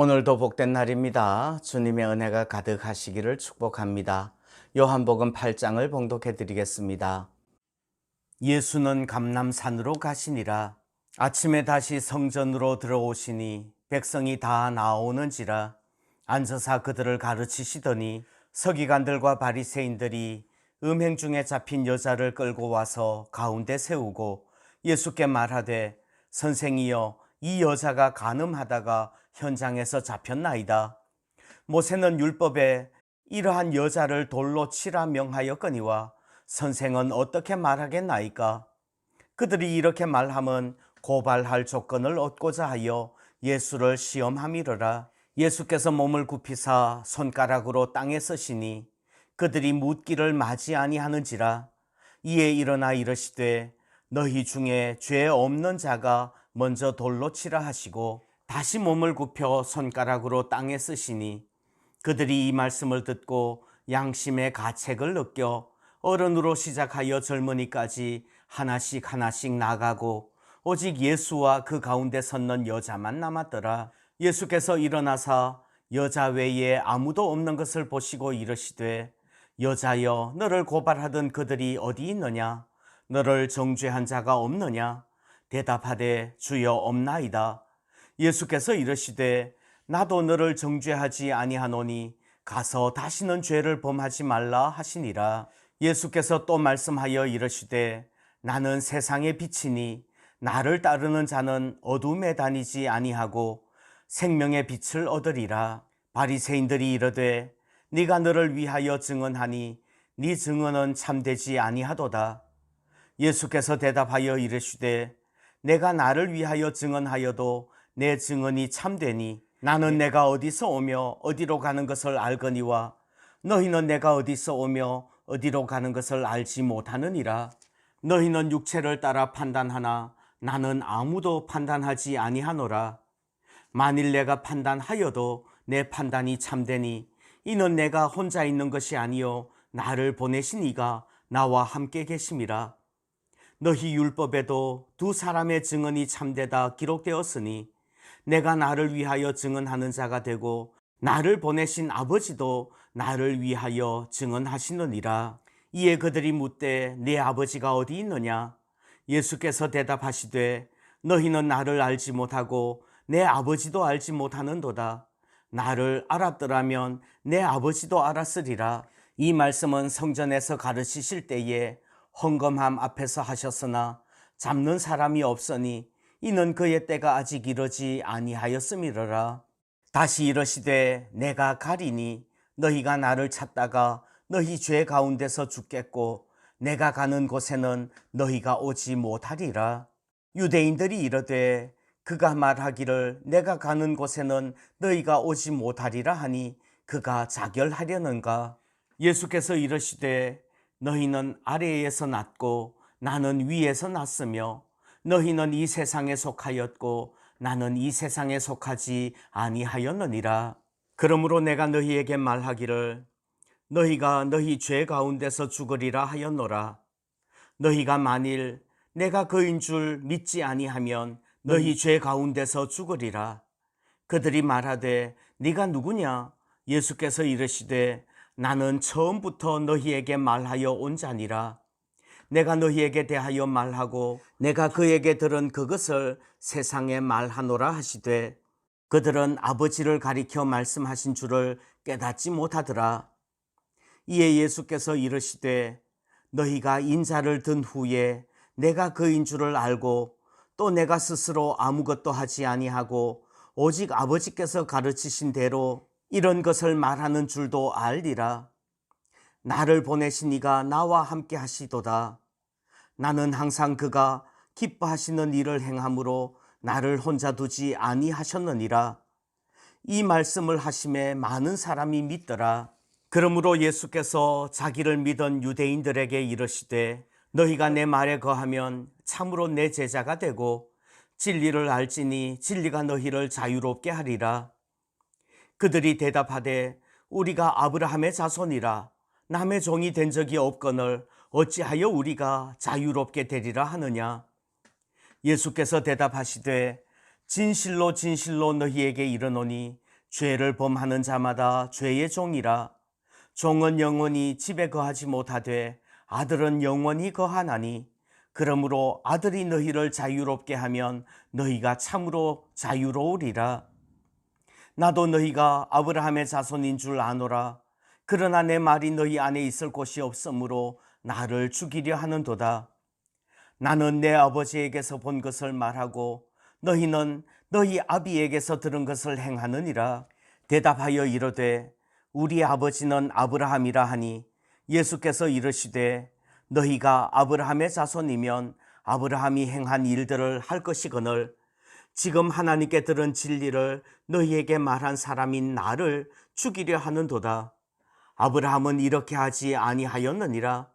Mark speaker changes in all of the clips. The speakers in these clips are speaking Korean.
Speaker 1: 오늘도 복된 날입니다. 주님의 은혜가 가득하시기를 축복합니다. 요한복음 8장을 봉독해 드리겠습니다. 예수는 감남산으로 가시니라. 아침에 다시 성전으로 들어오시니 백성이 다 나오는지라 앉아서 그들을 가르치시더니 서기관들과 바리새인들이 음행 중에 잡힌 여자를 끌고 와서 가운데 세우고 예수께 말하되 선생이여 이 여자가 간음하다가 현장에서 잡혔나이다. 모세는 율법에 이러한 여자를 돌로 치라 명하였거니와 선생은 어떻게 말하겠나이까? 그들이 이렇게 말함은 고발할 조건을 얻고자 하여 예수를 시험함이러라. 예수께서 몸을 굽히사 손가락으로 땅에 쓰시니 그들이 묻기를 맞이 아니하는지라. 이에 일어나 이르시되 너희 중에 죄 없는 자가 먼저 돌로 치라 하시고 다시 몸을 굽혀 손가락으로 땅에 쓰시니 그들이 이 말씀을 듣고 양심의 가책을 느껴 어른으로 시작하여 젊은이까지 하나씩 하나씩 나가고 오직 예수와 그 가운데 섰는 여자만 남았더라. 예수께서 일어나사 여자 외에 아무도 없는 것을 보시고 이르시되 여자여 너를 고발하던 그들이 어디 있느냐 너를 정죄한 자가 없느냐 대답하되 주여 없나이다. 예수께서 이르시되 나도 너를 정죄하지 아니하노니 가서 다시는 죄를 범하지 말라 하시니라. 예수께서 또 말씀하여 이르시되 나는 세상의 빛이니 나를 따르는 자는 어둠에 다니지 아니하고 생명의 빛을 얻으리라. 바리새인들이 이르되 네가 너를 위하여 증언하니 네 증언은 참되지 아니하도다. 예수께서 대답하여 이르시되 내가 나를 위하여 증언하여도 내 증언이 참되니 나는 내가 어디서 오며 어디로 가는 것을 알거니와 너희는 내가 어디서 오며 어디로 가는 것을 알지 못하느니라. 너희는 육체를 따라 판단하나 나는 아무도 판단하지 아니하노라. 만일 내가 판단하여도 내 판단이 참되니 이는 내가 혼자 있는 것이 아니요 나를 보내신 이가 나와 함께 계심이라. 너희 율법에도 두 사람의 증언이 참되다 기록되었으니 내가 나를 위하여 증언하는 자가 되고 나를 보내신 아버지도 나를 위하여 증언하시느니라. 이에 그들이 묻되 네 아버지가 어디 있느냐? 예수께서 대답하시되 너희는 나를 알지 못하고 내 아버지도 알지 못하는도다. 나를 알았더라면 내 아버지도 알았으리라. 이 말씀은 성전에서 가르치실 때에 헌금함 앞에서 하셨으나 잡는 사람이 없으니 이는 그의 때가 아직 이르지 아니하였음이러라. 다시 이르시되 내가 가리니 너희가 나를 찾다가 너희 죄 가운데서 죽겠고 내가 가는 곳에는 너희가 오지 못하리라. 유대인들이 이르되 그가 말하기를 내가 가는 곳에는 너희가 오지 못하리라 하니 그가 자결하려는가? 예수께서 이르시되 너희는 아래에서 났고 나는 위에서 났으며 너희는 이 세상에 속하였고 나는 이 세상에 속하지 아니하였느니라. 그러므로 내가 너희에게 말하기를 너희가 너희 죄 가운데서 죽으리라 하였노라. 너희가 만일 내가 그인 줄 믿지 아니하면 너희 죄 가운데서 죽으리라. 그들이 말하되 네가 누구냐? 예수께서 이르시되 나는 처음부터 너희에게 말하여 온 자니라. 내가 너희에게 대하여 말하고 내가 그에게 들은 그것을 세상에 말하노라 하시되 그들은 아버지를 가리켜 말씀하신 줄을 깨닫지 못하더라. 이에 예수께서 이르시되 너희가 인자를 든 후에 내가 그인 줄을 알고 또 내가 스스로 아무것도 하지 아니하고 오직 아버지께서 가르치신 대로 이런 것을 말하는 줄도 알리라. 나를 보내신 이가 나와 함께 하시도다. 나는 항상 그가 기뻐하시는 일을 행함으로 나를 혼자 두지 아니하셨느니라. 이 말씀을 하심에 많은 사람이 믿더라. 그러므로 예수께서 자기를 믿은 유대인들에게 이르시되 너희가 내 말에 거하면 참으로 내 제자가 되고 진리를 알지니 진리가 너희를 자유롭게 하리라. 그들이 대답하되 우리가 아브라함의 자손이라 남의 종이 된 적이 없거늘 어찌하여 우리가 자유롭게 되리라 하느냐? 예수께서 대답하시되 진실로 진실로 너희에게 이르노니 죄를 범하는 자마다 죄의 종이라. 종은 영원히 집에 거하지 못하되 아들은 영원히 거하나니. 그러므로 아들이 너희를 자유롭게 하면 너희가 참으로 자유로우리라. 나도 너희가 아브라함의 자손인 줄 아노라 그러나 내 말이 너희 안에 있을 곳이 없으므로 나를 죽이려 하는도다. 나는 내 아버지에게서 본 것을 말하고 너희는 너희 아비에게서 들은 것을 행하느니라. 대답하여 이르되 우리 아버지는 아브라함이라 하니 예수께서 이르시되 너희가 아브라함의 자손이면 아브라함이 행한 일들을 할 것이거늘 지금 하나님께 들은 진리를 너희에게 말한 사람인 나를 죽이려 하는도다 아브라함은 이렇게 하지 아니하였느니라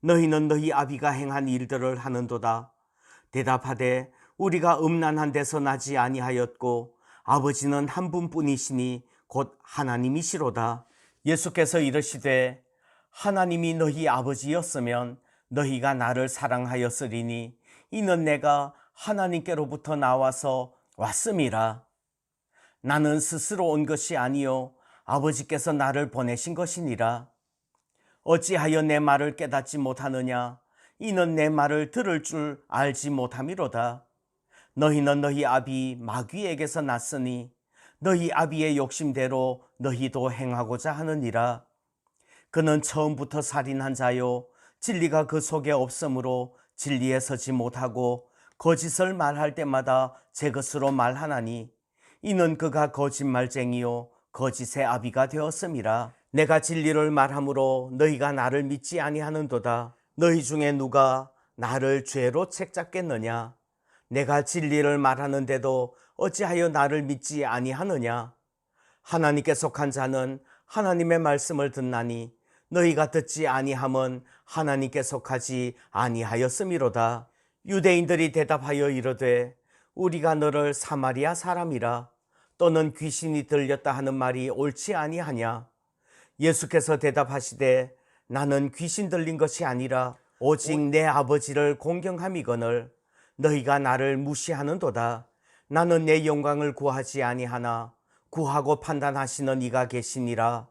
Speaker 1: 너희는 너희 아비가 행한 일들을 하는도다 대답하되 우리가 음란한 데서 나지 아니하였고 아버지는 한 분뿐이시니 곧 하나님이시로다. 예수께서 이르시되 하나님이 너희 아버지였으면 너희가 나를 사랑하였으리니 이는 내가 하나님께로부터 나와서 왔음이라. 나는 스스로 온 것이 아니요 아버지께서 나를 보내신 것이니라. 어찌하여 내 말을 깨닫지 못하느냐? 이는 내 말을 들을 줄 알지 못함이로다. 너희는 너희 아비 마귀에게서 났으니 너희 아비의 욕심대로 너희도 행하고자 하느니라. 그는 처음부터 살인한 자요 진리가 그 속에 없으므로 진리에 서지 못하고 거짓을 말할 때마다 제 것으로 말하나니 이는 그가 거짓말쟁이요 거짓의 아비가 되었음이라. 내가 진리를 말함으로 너희가 나를 믿지 아니하는도다. 너희 중에 누가 나를 죄로 책잡겠느냐? 내가 진리를 말하는데도 어찌하여 나를 믿지 아니하느냐? 하나님께 속한 자는 하나님의 말씀을 듣나니 너희가 듣지 아니함은 하나님께 속하지 아니하였음이로다. 유대인들이 대답하여 이르되 우리가 너를 사마리아 사람이라 또는 귀신이 들렸다 하는 말이 옳지 아니하냐? 예수께서 대답하시되 나는 귀신 들린 것이 아니라 오직 내 아버지를 공경함이거늘 너희가 나를 무시하는도다. 나는 내 영광을 구하지 아니하나 구하고 판단하시는 이가 계시니라.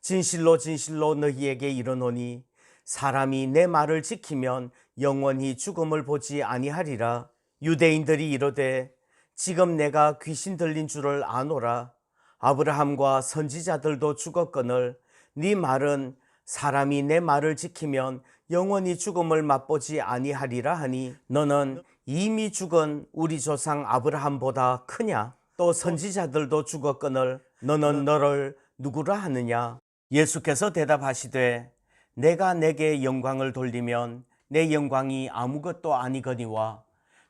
Speaker 1: 진실로 진실로 너희에게 이르노니 사람이 내 말을 지키면 영원히 죽음을 보지 아니하리라. 유대인들이 이르되 지금 내가 귀신 들린 줄을 아노라. 아브라함과 선지자들도 죽었거늘 네 말은 사람이 내 말을 지키면 영원히 죽음을 맛보지 아니하리라 하니 너는 이미 죽은 우리 조상 아브라함보다 크냐? 또 선지자들도 죽었거늘 너는 너를 누구라 하느냐? 예수께서 대답하시되 내가 내게 영광을 돌리면 내 영광이 아무것도 아니거니와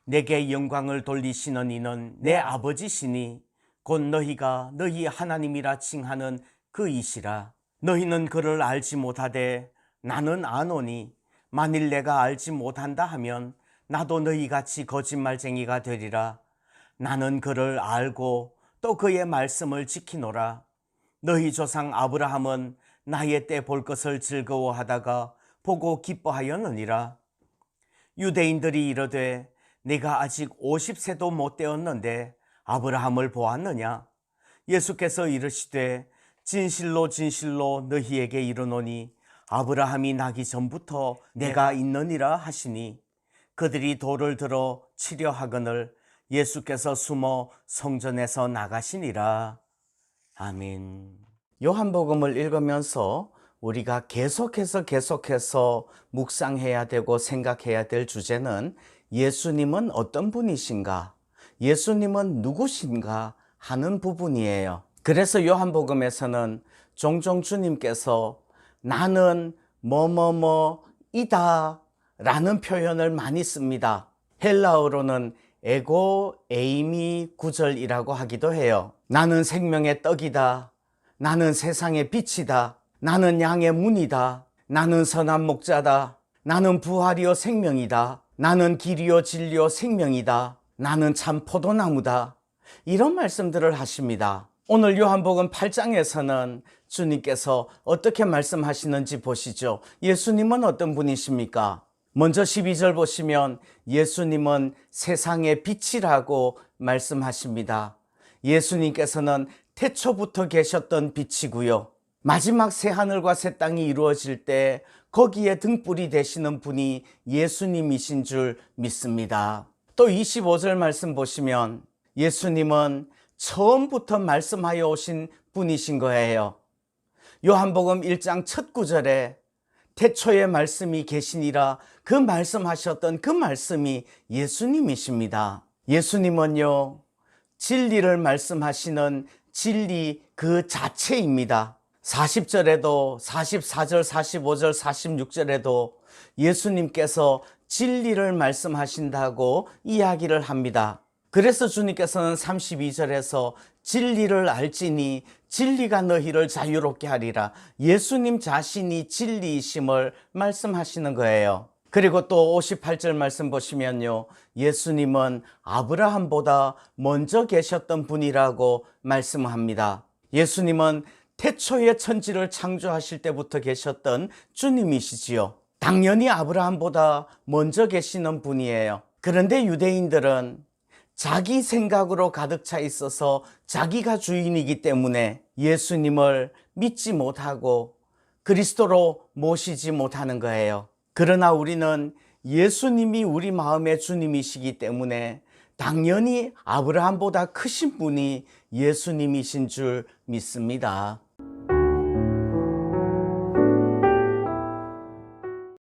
Speaker 1: 내게 영광을 돌리시는 이는 내 아버지시니 곧 너희가 너희 하나님이라 칭하는 그이시라. 너희는 그를 알지 못하되 나는 아노니 만일 내가 알지 못한다 하면 나도 너희 같이 거짓말쟁이가 되리라. 나는 그를 알고 또 그의 말씀을 지키노라. 너희 조상 아브라함은 나의 때 볼 것을 즐거워하다가 보고 기뻐하였느니라. 유대인들이 이르되 네가 아직 50세도 못 되었는데 아브라함을 보았느냐? 예수께서 이르시되 진실로 진실로 너희에게 이르노니 아브라함이 나기 전부터 내가 있느니라 하시니 그들이 돌을 들어 치려 하거늘 예수께서 숨어 성전에서 나가시니라. 아멘. 요한복음을 읽으면서 우리가 계속해서 계속해서 묵상해야 되고 생각해야 될 주제는 예수님은 어떤 분이신가? 예수님은 누구신가? 하는 부분이에요. 그래서 요한복음에서는 종종 주님께서 나는 뭐뭐뭐이다 라는 표현을 많이 씁니다. 헬라어로는 에고 에이미 구절이라고 하기도 해요. 나는 생명의 떡이다. 나는 세상의 빛이다. 나는 양의 문이다. 나는 선한 목자다. 나는 부활이요 생명이다. 나는 길이요 진리요 생명이다. 나는 참 포도나무다. 이런 말씀들을 하십니다. 오늘 요한복음 8장에서는 주님께서 어떻게 말씀하시는지 보시죠. 예수님은 어떤 분이십니까? 먼저 12절 보시면 예수님은 세상의 빛이라고 말씀하십니다. 예수님께서는 태초부터 계셨던 빛이고요. 마지막 새 하늘과 새 땅이 이루어질 때 거기에 등불이 되시는 분이 예수님이신 줄 믿습니다. 또 25절 말씀 보시면 예수님은 처음부터 말씀하여 오신 분이신 거예요. 요한복음 1장 첫 구절에 태초에 말씀이 계시니라 그 말씀하셨던 그 말씀이 예수님이십니다. 예수님은요, 진리를 말씀하시는 진리 그 자체입니다. 40절에도 44절, 45절, 46절에도 예수님께서 진리를 말씀하신다고 이야기를 합니다. 그래서 주님께서는 32절에서 진리를 알지니 진리가 너희를 자유롭게 하리라. 예수님 자신이 진리이심을 말씀하시는 거예요. 그리고 또 58절 말씀 보시면요. 예수님은 아브라함보다 먼저 계셨던 분이라고 말씀합니다. 예수님은 태초의 천지를 창조하실 때부터 계셨던 주님이시지요. 당연히 아브라함보다 먼저 계시는 분이에요. 그런데 유대인들은 자기 생각으로 가득 차 있어서 자기가 주인이기 때문에 예수님을 믿지 못하고 그리스도로 모시지 못하는 거예요. 그러나 우리는 예수님이 우리 마음의 주님이시기 때문에 당연히 아브라함보다 크신 분이 예수님이신 줄 믿습니다.